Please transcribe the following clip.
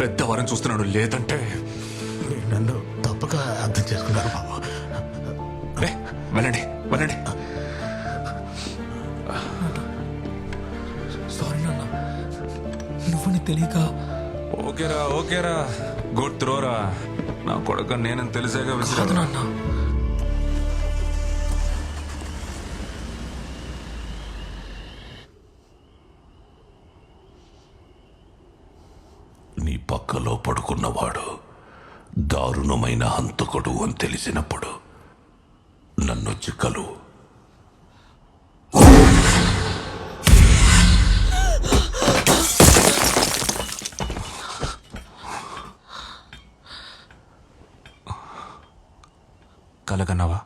పెద్దవారని చూస్తున్నాడు. లేదంటే మీరు నన్ను తప్పుగా అర్థం చేసుకున్నారు బాబు. రే వెళ్ళండి వెళ్ళండి. సారీ నాన్న. నువ్వు నీకు తెలియక ఓకేరా ఓకేరా. గుడ్ త్రోరా. నా కొడుకు నేనని తెలిసాక కాదు విసిరాను నాన్న. పక్కలో పడుకున్నవాడు దారుణమైన హంతకుడు అని తెలిసినప్పుడు నన్నొచ్చి చిక్కలు. కలగన్నావా